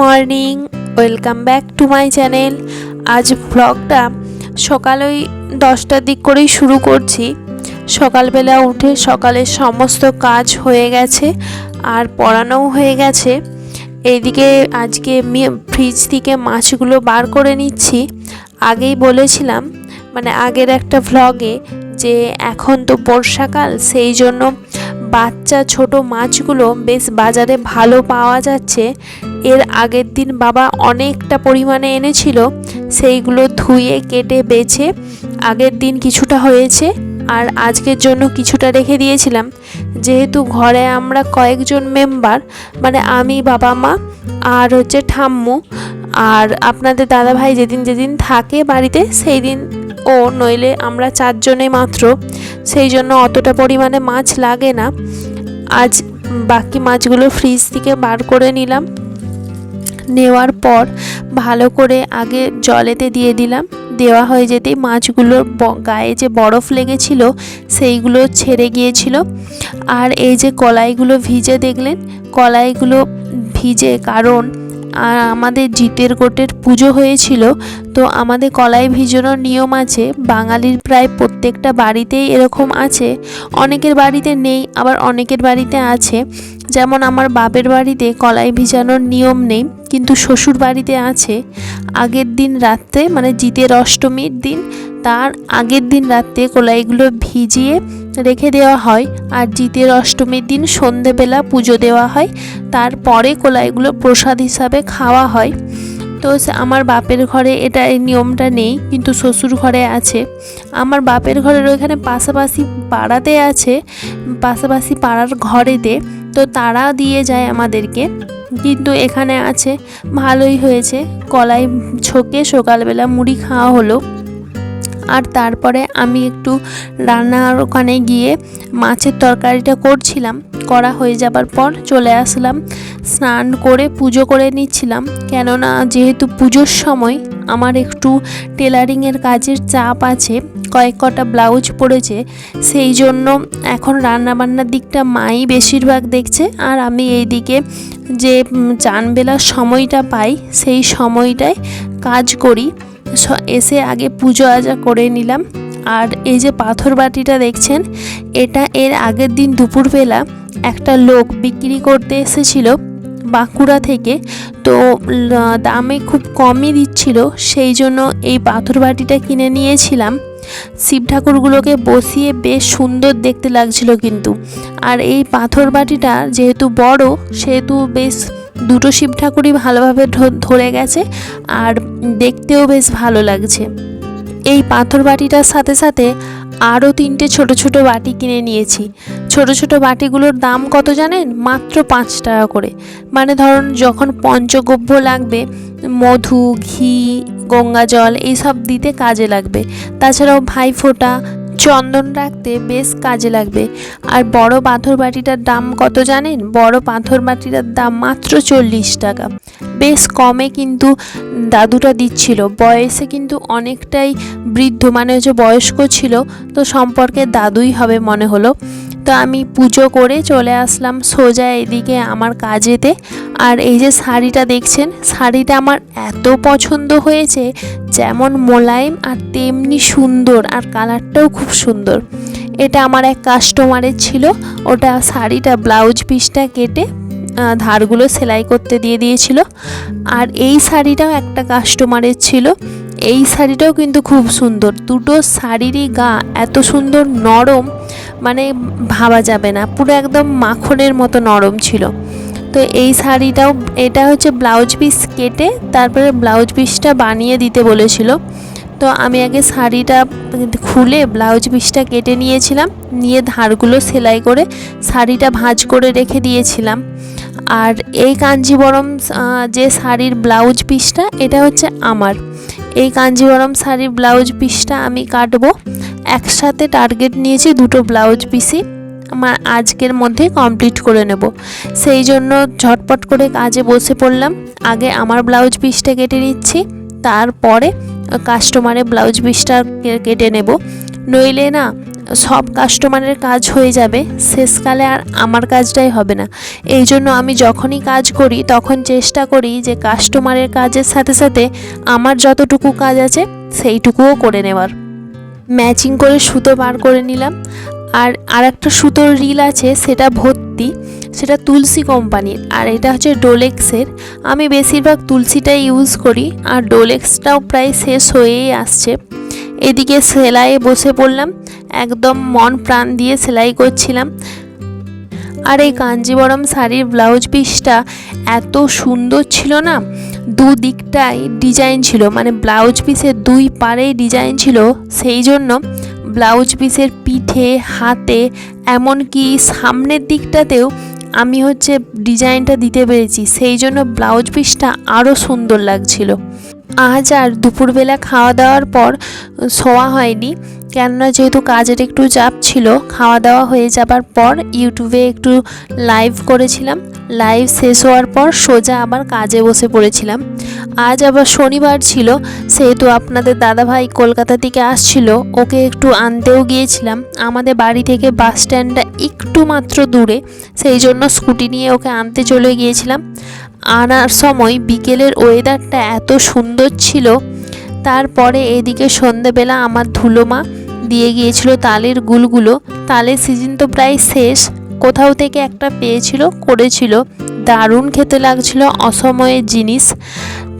Morning, welcome back to my channel. আজ ব্লগটা সকাল ওই দশটার দিক করেই শুরু করছি। সকালবেলা উঠে সকালের সমস্ত কাজ হয়ে গেছে আর পড়ানোও হয়ে গেছে। এইদিকে আজকে ফ্রিজ থেকে মাছগুলো বার করে নিচ্ছি। আগেই বলেছিলাম মানে আগের একটা ভ্লগে যে এখন তো বর্ষাকাল, সেই জন্য বাচ্চা ছোট মাছগুলো বেশ বাজারে ভালো পাওয়া যাচ্ছে। এর আগের দিন বাবা অনেকটা পরিমাণে এনেছিল, সেইগুলো ধুয়ে, কেটে, বেছে আগের দিন কিছুটা হয়েছে আর আজকের জন্য কিছুটা রেখে দিয়েছিলাম। যেহেতু ঘরে আমরা কয়েকজন মেম্বার মানে আমি বাবা মা আর হচ্ছে ঠাম্মু আর আপনাদের দাদাভাই যেদিন যেদিন থাকে বাড়িতে সেই দিন ও নইলে আমরা চারজনে মাত্র। সেই জন্য অতটা পরিমাণে মাছ লাগে না। আজ বাকি মাছগুলো ফ্রিজ থেকে বার করে নিলাম। নেওয়ার পর ভালো করে আগে জলেতে দিয়ে দিলাম। দেওয়া হয়ে যেতেই মাছগুলোর গায়ে যে বরফ লেগেছিল, সেইগুলো ছেড়ে গিয়েছিল। আর এই যে কলাইগুলো ভিজে দেখলেন, কলাইগুলো ভিজে কারণ আর আমাদের জিতের গোটের পুজো হয়েছিল, তো আমাদের কলাই ভিজানোর নিয়ম আছে, বাঙালির প্রায় প্রত্যেকটা বাড়িতেই এরকম আছে। অনেকের বাড়িতে নেই, আবার অনেকের বাড়িতে আছে। যেমন আমার বাপের বাড়িতে কলাই ভিজানোর নিয়ম নেই, কিন্তু শ্বশুর বাড়িতে আছে। আগের দিন রাত্রে মানে জিতের অষ্টমীর দিন তার আগের দিন রাত্রে কলাইগুলো ভিজিয়ে রেখে দেওয়া হয় আর জিতের অষ্টমীর দিন সন্ধেবেলা পুজো দেওয়া হয়। তারপরে কলাইগুলো প্রসাদ হিসাবে খাওয়া হয়। তো আমার বাপের ঘরে এটা এই নিয়মটা নেই, কিন্তু শ্বশুর ঘরে আছে। আমার বাপের ঘরের ওইখানে পাশাপাশি পাড়াতে আছে, পাশাপাশি পাড়ার ঘরেতে। তো তারা দিয়ে যায় আমাদেরকে। কিন্তু এখানে আছে, ভালোই হয়েছে। কলাই ছোকে সকালবেলা মুড়ি খাওয়া হলো। আর তারপরে আমি একটু রান্নার ওখানে গিয়ে মাছের তরকারিটা করছিলাম। করা হয়ে যাবার পর চলে আসলাম, স্নান করে পুজো করে নিচ্ছিলাম। কেননা যেহেতু পুজোর সময় আমার একটু টেলারিংয়ের কাজের চাপ আছে, কয়েক কটা ব্লাউজ পড়েছে সেই জন্য এখন রান্নাবান্নার দিকটা মাই বেশিরভাগ দেখছে। আর আমি এই দিকে যে চানবেলার সময়টা পাই, সেই সময়টায় কাজ করি। এসে আগে পুজো আজা করে নিলাম। আর এই যে পাথর বাটিটা দেখছেন, এটা এর আগের দিন দুপুরবেলা একটা লোক বিক্রি করতে এসেছিল বাঁকুড়া থেকে। তো দামে খুব কমই দিচ্ছিল, সেই জন্য এই পাথর বাটিটা কিনে নিয়েছিলাম। শিব ঠাকুরগুলোকে বসিয়ে বেশ সুন্দর দেখতে লাগছিল কিন্তু। আর এই পাথর বাটিটা যেহেতু বড়, সেহেতু বেশ দুটো শিব ঠাকুরই ভালোভাবে ধরে গেছে আর দেখতেও বেশ ভালো লাগছে। এই পাথর বাটিটার সাথে সাথে আরও তিনটে ছোট ছোট বাটি কিনে নিয়েছি। ছোট ছোট বাটিগুলোর দাম কত জানেন? মাত্র পাঁচ টাকা করে। মানে ধরুন যখন পঞ্চগব্য লাগবে, মধু, ঘি গঙ্গা জল এইসব দিতে কাজে লাগবে। তাছাড়াও ভাইফোঁটা চন্দন রাখতে বেশ কাজে লাগবে। আর বড় পাথর বাটিটার দাম কত জানেন? বড় পাথর বাটিটার দাম মাত্র চল্লিশ টাকা। বেশ কমে কিন্তু দাদুটা দিচ্ছিল। বয়সে কিন্তু অনেকটাই বৃদ্ধ মানে হচ্ছে বয়স্ক ছিল, তো সম্পর্কে দাদুই হবে মনে হলো। তো আমি পুজো করে চলে আসলাম সোজা এদিকে আমার কাজেতে। আর এই যে শাড়িটা দেখছেন, শাড়িটা আমার এত পছন্দ হয়েছে, যেমন মোলায়েম আর তেমনি সুন্দর আর কালারটাও খুব সুন্দর। এটা আমার এক কাস্টমারের ছিল, ওটা শাড়িটা ব্লাউজ পিসটা কেটে ধারগুলো সেলাই করতে দিয়ে দিয়েছিল। আর এই শাড়িটাও একটা কাস্টমারের ছিল, এই শাড়িটাও কিন্তু খুব সুন্দর। দুটো শাড়িরই গা এত সুন্দর নরম মানে ভাবা যাবে না। পুরো একদম মাখনের মতো নরম ছিল। তো এই শাড়িটাও, এটা হচ্ছে ব্লাউজ পিস কেটে তারপরে ব্লাউজ পিসটা বানিয়ে দিতে বলেছিল। তো আমি আগে শাড়িটা খুলে ব্লাউজ পিসটা কেটে নিয়েছিলাম, নিয়ে ধারগুলো সেলাই করে শাড়িটা ভাঁজ করে রেখে দিয়েছিলাম। আর এই কাঞ্জিবরম যে শাড়ির ব্লাউজ পিসটা, এটা হচ্ছে আমার। এই কাঞ্জিবরম শাড়ির ব্লাউজ পিসটা আমি কাটবো। একসাথে টার্গেট নিয়েছি দুটো ব্লাউজ পিসই। আমার আজকের মধ্যে কমপ্লিট করে নেব। সেই জন্য ঝটপট করে কাজে বসে পড়লাম। আগে আমার ব্লাউজ পিসটা কেটে নিচ্ছি, তারপরে কাস্টমারের ব্লাউজ পিসটা কেটে নেব। নইলে না সব কাস্টমারের কাজ হয়ে যাবে, শেষকালে আর আমার কাজটাই হবে না। এই জন্য আমি যখনই কাজ করি, তখন চেষ্টা করি যে কাস্টমারের কাজের সাথে সাথে আমার যতটুকু কাজ আছে, সেইটুকুও করে নেওয়ার। ম্যাচিং করে সুতো বার করে নিলাম। আর আর একটা সুতোর রিল আছে, সেটা ভর্তি। সেটা তুলসী কোম্পানির, আর এটা হচ্ছে ডোলেক্সের আমি বেশিরভাগ তুলসীটাই ইউজ করি, আর ডোলেক্সটাও প্রায় শেষ হয়েই আসছে। এদিকে সেলাইয়ে বসে পড়লাম। একদম মন প্রাণ দিয়ে সেলাই করছিলাম। আর এই কাঞ্জিবরম শাড়ির ব্লাউজ পিসটা এত সুন্দর ছিল না? দু দুদিকটাই ডিজাইন ছিল। মানে ব্লাউজ পিসের দুই পারেই ডিজাইন ছিল। সেই জন্য ব্লাউজ পিসের পিঠে, হাতে, এমনকি সামনের দিকটাতেও আমি হচ্ছে ডিজাইনটা দিতে পেরেছি। সেই জন্য ব্লাউজ পিসটা আরও সুন্দর লাগছিল। আজ আর দুপুরবেলা খাওয়া দাওয়ার পর শোয়া হয়নি। কেননা যেহেতু কাজের একটু চাপ ছিল খাওয়া দাওয়া হয়ে যাবার পর ইউটিউবে একটু লাইভ করেছিলাম। লাইভ শেষ হওয়ার পর সোজা আবার কাজে বসে পড়েছিলাম। আজ আবার শনিবার ছিল, সেহেতু আপনাদের দাদাভাই কলকাতা থেকে আসছিল, ওকে একটু আনতেও গিয়েছিলাম। আমাদের বাড়ি থেকে বাস স্ট্যান্ডটা একটু মাত্র দূরে, সেই জন্য স্কুটি নিয়ে ওকে আনতে চলে গিয়েছিলাম। আনার সময় বিকেলের ওয়েদারটা এত সুন্দর ছিল, তারপরে এদিকে সন্ধেবেলা আমার ধুলোমা দিয়ে গিয়েছিল তালের গুলগুলো। তালের সিজন তো প্রায় শেষ, কোথাও থেকে একটা পেয়েছিল, করেছিল। দারুণ খেতে লাগছিল অসময়ের জিনিস।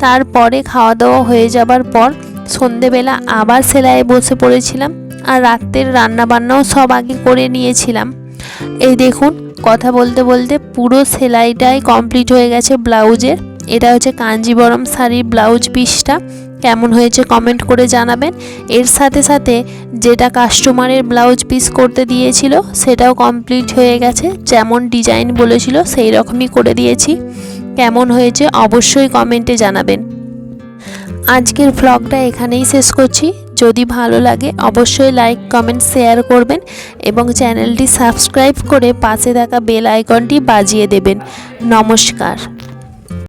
তারপরে খাওয়া দাওয়া হয়ে যাবার পর সন্ধেবেলা আবার সেলাইয়ে বসে পড়েছিলাম আর রাত্রের রান্নাবান্নাও সব আগে করে নিয়েছিলাম। এই দেখুন কথা বলতে বলতে পুরো সেলাইটাই কমপ্লিট হয়ে গেছে ব্লাউজের। এটা হচ্ছে কাঞ্জিবরম শাড়ির ব্লাউজ পিসটা। কেমন হয়েছে কমেন্ট করে জানাবেন। এর সাথে সাথে যেটা কাস্টমারের ব্লাউজ পিস করতে দিয়েছিল, সেটাও কমপ্লিট হয়ে গেছে। যেমন ডিজাইন বলেছিল সেই রকমই করে দিয়েছি। কেমন হয়েছে অবশ্যই কমেন্টে জানাবেন। আজকের ভ্লগটা এখানেই শেষ করছি। যদি ভালো লাগে, অবশ্যই লাইক কমেন্ট শেয়ার করবেন এবং চ্যানেলটি সাবস্ক্রাইব করে পাশে থাকা বেল আইকনটি বাজিয়ে দেবেন। নমস্কার।